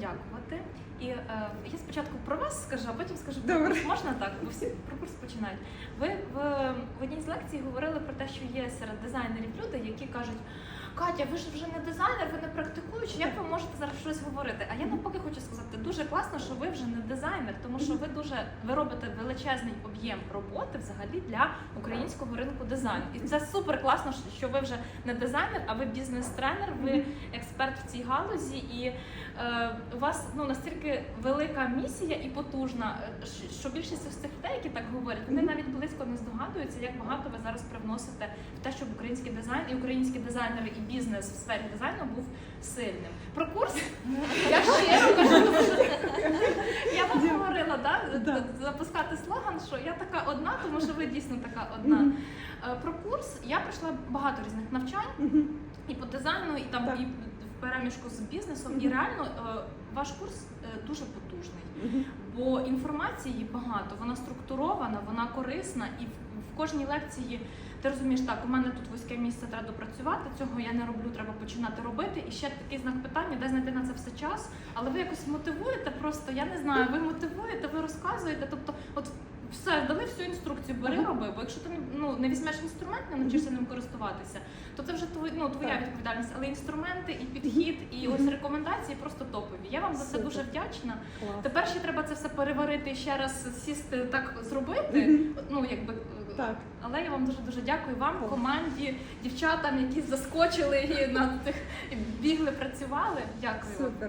подякувати. І е, я спочатку про вас скажу, а потім скажу про курс. Можна так? Бо всі про курс починають. Ви в, в одній з лекцій говорили про те, що є серед дизайнерів люди, які кажуть. Катя, ви ж вже не дизайнер, ви не практикуючий, як ви можете зараз щось говорити? А я навпаки хочу сказати, дуже класно, що ви вже не дизайнер, тому що ви дуже ви робите величезний об'єм роботи взагалі для українського ринку дизайну. І це супер класно, що ви вже не дизайнер, а ви бізнес-тренер, ви експерт в цій галузі, і у вас ну настільки велика місія і потужна, е, що більшість з цих людей, які так говорять, вони навіть близько не здогадуються, як багато ви зараз привносите в те, щоб український дизайн і українські дизайнери і бізнес в сфері дизайну був сильним. Про курс? Я ще кажу, тому що я вам говорила, да, запускати слоган, що я така одна, тому що ви дійсно така одна. Е, Про курс я пройшла багато різних навчань і по дизайну, і там і переміжку з бізнесом. І реально е, ваш курс е, дуже потужний, бо інформації багато, вона структурована, вона корисна, і в, кожній лекції ти розумієш, так, у мене тут вузьке місце треба допрацювати, цього я не роблю, треба починати робити. І ще такий знак питання, де знайти на це все час. Але ви якось мотивуєте просто, я не знаю, ви мотивуєте, ви розказуєте. Тобто, от все, дали всю інструкцію, бери, роби. Бо якщо ти не- не візьмеш інструмент, не навчишся ним користуватися, то це вже твоя, ну, твоя відповідальність. Але інструменти і підхід, і ось рекомендації просто топові. Я вам за це дуже вдячна. Тепер ще треба це все переварити і ще раз сісти так зробити. Ну якби Так. але я вам дуже дуже дякую вам, команді, дівчатам, які заскочили і на тих бігли, працювали. Дякую. Супер.